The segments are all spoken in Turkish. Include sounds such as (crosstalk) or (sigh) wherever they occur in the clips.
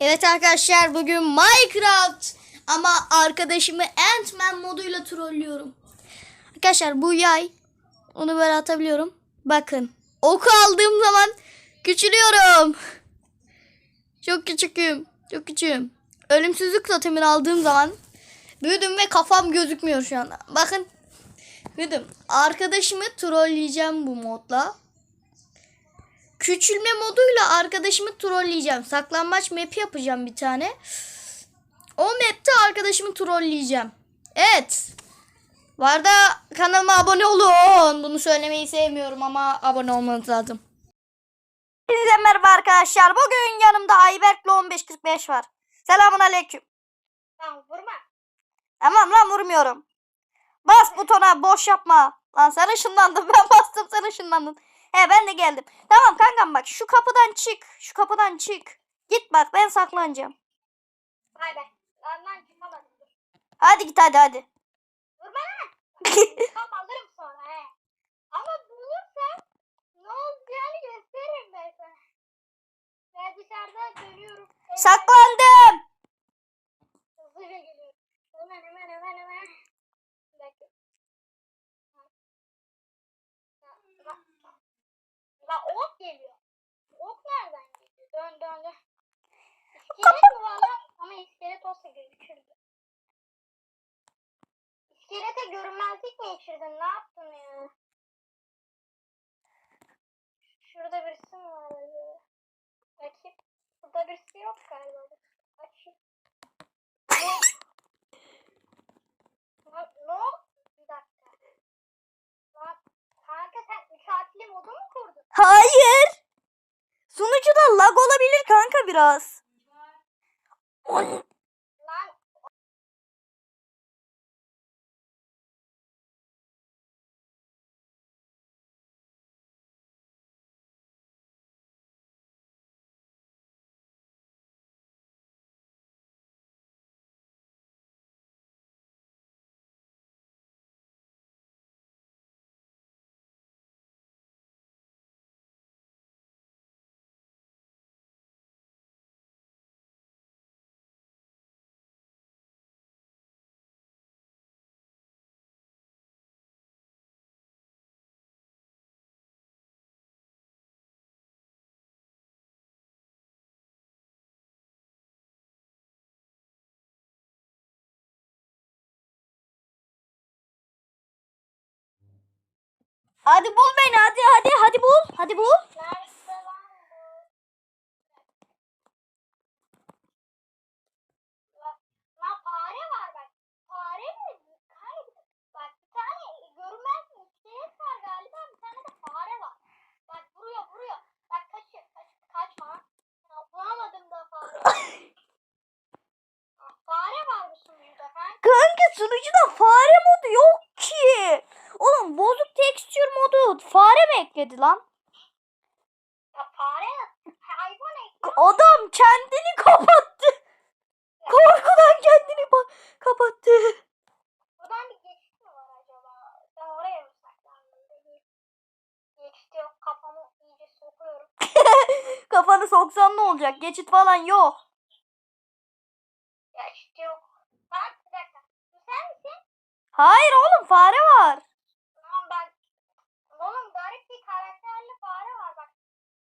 Evet arkadaşlar bugün Minecraft ama arkadaşımı Ant-Man moduyla trollüyorum. Arkadaşlar bu yay onu böyle atabiliyorum. Bakın oku aldığım zaman küçülüyorum. Çok küçüküm. Çok küçüğüm. Ölümsüzlük totemini aldığım zaman büyüdüm ve kafam gözükmüyor şu anda. Bakın büyüdüm. Arkadaşımı trolleyeceğim bu modla. Küçülme moduyla arkadaşımı trolleyeceğim. Saklanmaç map yapacağım bir tane. O map'te arkadaşımı trolleyeceğim. Evet. Bu arada kanalıma abone olun. Bunu söylemeyi sevmiyorum ama abone olmanız lazım. Hepinize merhaba arkadaşlar. Bugün yanımda Ayberk'le 1545 var. Selamun aleyküm. Tamam vurma. Tamam lan vurmuyorum. Bas butona boş yapma. Lan sen ışınlandın (laughs) ben bastım sen ışınlandın. He ben de geldim. Tamam kankam bak şu kapıdan çık. Şu kapıdan çık. Git bak ben saklanacağım. Vay be. Lan lan çıkamadım. Dur. Hadi git hadi hadi. Vurma lan. (laughs) Tamam alırım sonra he. Ama bulursam ne olacağını gösteririm ben sana. Ben dışarıda dönüyorum. Evet, Saklandım. Hızlıca geliyorum. Hemen hemen hemen hemen. Bir dakika. La, la, la ok geliyor. Ok nereden geliyor? Dön dön dön. (laughs) İskelet mi var lan? Ama iskelet olsa gözükürdü. İskelete görünmezlik mi geçirdin? Ne yaptın ya? Şurada birisi mi var? Bakayım. Burada birisi yok galiba. Açayım. Ne? Lan ne oldu? Bir dakika. Lan kanka sen 3 saatli modu mu kurdun? Hayır. Sunucuda lag olabilir kanka biraz. Lan Ya, bulamadım da fare. Ah, fare var bu sunucuda kanka. Kanka sunucuda fare modu yok ki. Oğlum bozuk tekstür modu ekledi lan? Ya fare hayvan. Adam kendini kapattı. Korkudan kendini kapattı. Buradan bir geçit mi var acaba? Ben oraya mı saklandım? Bir Geçit yok. Kafamı iyice sokuyorum. (laughs) Kafanı soksan ne olacak? Geçit falan yok. Geçit yok. Bak bir dakika. Sen misin? Hayır oğlum fare var. Tamam ben. Oğlum garip bir karakterli fare var bak.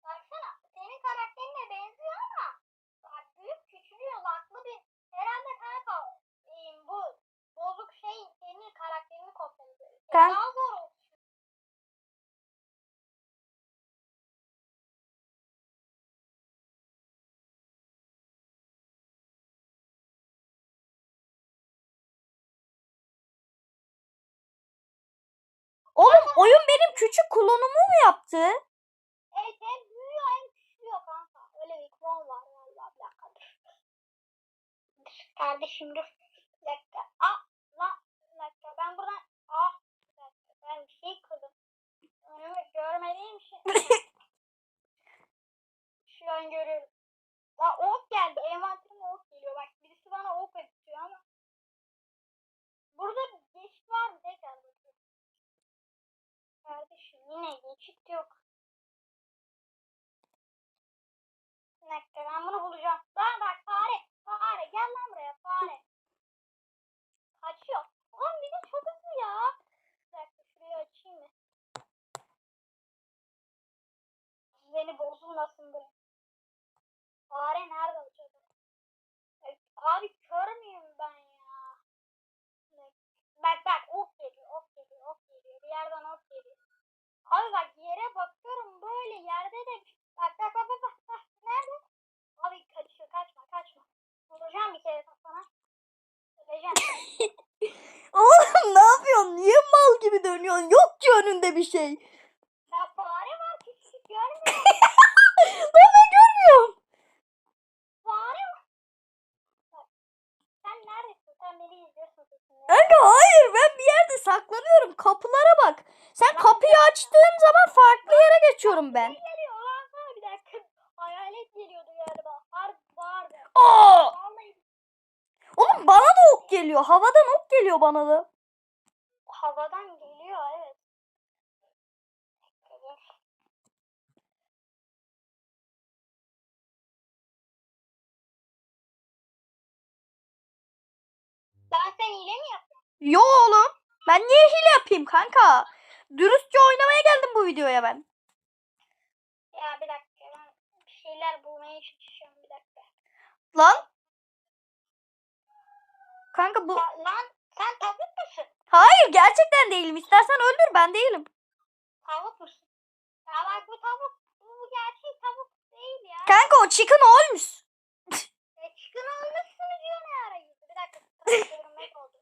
Baksana. Senin karakterine benziyor ama. Bak büyük küçülüyor. Laklı bir. Herhalde kanka. e, bu bozuk şey senin karakterini oldu. Oğlum oyun benim küçük klonumu mu yaptı? Evet hem büyüyor hem küçülüyor kanka. Öyle bir klon var valla bir dakika kardeşim dur. Bir dakika. Ah ben görürüm. La ok geldi. Envanterime ok geliyor. Bak birisi bana ok atıyor ama. Burada geçit var mı? Tekrar bakıyorum. Kardeşim yine geçit yok. Bir dakika ben bunu bulacağım. Lan bak fare. Fare gel lan buraya fare. Kaçıyor. Oğlum bir de çok hızlı ya. Bir dakika şurayı açayım mı? Beni bozulmasın böyle nerede acaba? E, Abi kör müyüm ben ya? Bak bak ok geliyor ok geliyor ok geliyor. Bir yerden ok geliyor. Abi bak yere bakıyorum böyle yerde de bak bak bak bak bak, bak. nerede? Abi kaçıyor kaçma kaçma. Vuracağım bir kere kafana. Öleceğim. Oğlum ne yapıyorsun? Niye mal gibi dönüyorsun? Yok ki önünde bir şey. ya fare var küçük görmüyor Lan ben görmüyorum. Fare var. Bak, Sen neredesin? Sen Kanka hayır ben bir yerde saklanıyorum. Kapılara bak. Sen kapıyı açtığın zaman farklı yere geçiyorum ben. Ne geliyor lan sana bir dakika. Hayalet geliyordu galiba. Harp vardı. Aa! Vallahi Oğlum bana da ok geliyor. Havadan ok geliyor bana da. havadan geliyor evet. Ben sen hile mi yaptım? Yo oğlum. Ben niye hile yapayım kanka? Dürüstçe oynamaya geldim bu videoya ben. Ya bir dakika ben bir şeyler bulmaya çalışıyorum bir dakika. Lan. Kanka bu... Ya, lan sen tavuk musun? Hayır gerçekten değilim. İstersen öldür ben değilim. Tavuk musun? Ya bak bu tavuk bu gerçek tavuk değil ya. Kanka o chicken olmuş. E, çıkın olmuşsun diyor ne ara girdi. Bir dakika tavuk görünmez oldu.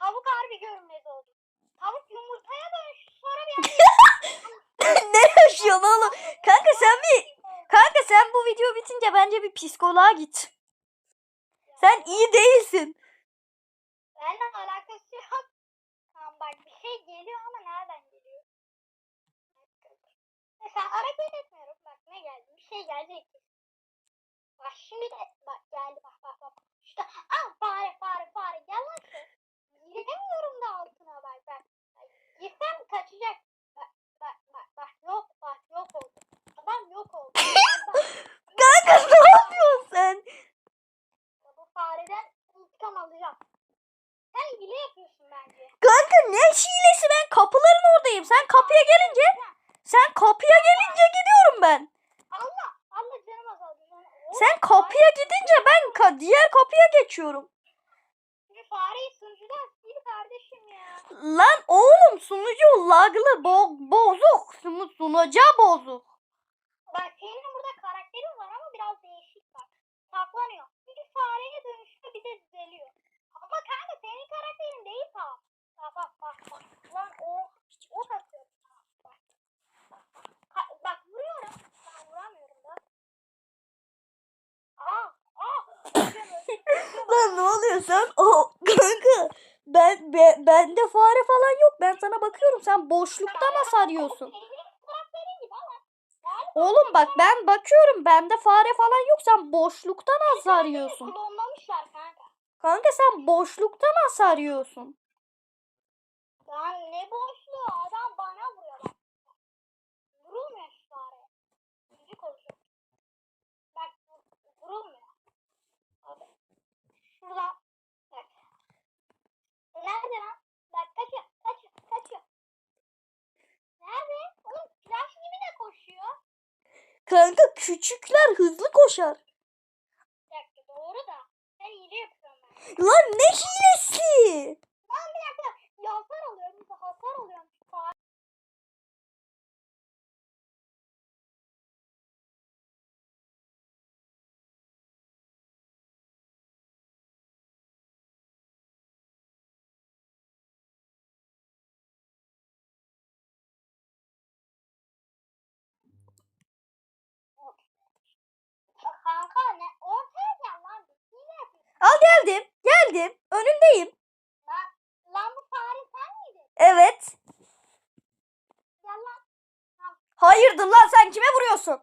Tavuk harbi görünmez oldu. Tavuk yumurtaya dönüştü sonra bir anda ne yaşıyorsun oğlum? Bir... Kanka sen bu video bitince bence bir psikoloğa git. Sen iyi değilsin. Benimle alakası yok. Tamam bak bir şey geliyor ama nereden geliyor? Mesela hareket etmiyorum. Bak ne geldi? Bir şey gelecek. Bak şimdi de bak geldi bak bak bak. İşte ah fare fare fare gel lan şu. Giremiyorum da altına bak bak. Bak, Girsem kaçacak. Bak bak bak bak yok bak yok oldu. Adam yok oldu. Bak, Kanka ne yapıyorsun sen? bu fareden intikam alacağım. Sen hile yapıyorsun bence. Kanka ne hilesi ben oradayım. Sen kapıya gelince... Sen kapıya gelince gidiyorum ben. Allah Allah canım azaldı. Sen kapıya gidince ben ka- diğer kapıya geçiyorum. Bir fareyi sunucudan sil kardeşim ya. Lan oğlum sunucu laglı bo- bozuk. Sunu- sunacağı bozuk. Bak senin burada karakterin var ama biraz değişik bak. Saklanıyor. Bir fareye dönüşüyor bir de düzeliyor. Ama kanka senin karakterin değil tam. Bak bak bak bak. Lan o. Bak. Bak, bak. Bak vuruyorum. Ben vuramıyorum da. Aa aa. Öleceğim, öleceğim, öleceğim. Lan ne oluyor sen? O kanka ben be, bende fare falan yok. Ben sana bakıyorum. Sen boşlukta nasıl arıyorsun? Senin karakterin gibi ama. Yani Oğlum bak ben bakıyorum. Bende fare falan yok. Sen boşlukta nasıl arıyorsun? Klonlamışlar kanka. Kanka sen boşlukta nasıl arıyorsun? Lan ne boşluğu adam bana vuruyor bak. Vurulmuyor şu fare. Müzik olacak. Bak vur- vurulmuyor. Abi. Şurada. Bak. Nerede lan? Bak kaçıyor kaçıyor kaçıyor. Nerede? Oğlum flash gibi de koşuyor. Kanka küçükler hızlı koşar. Bir dakika doğru da. Ben hile yapıyorum ben. Lan ne hilesi? Geldim. Önündeyim. Lan, lan bu fare sen miydin? Evet. Gel lan. Hayırdır lan sen kime vuruyorsun?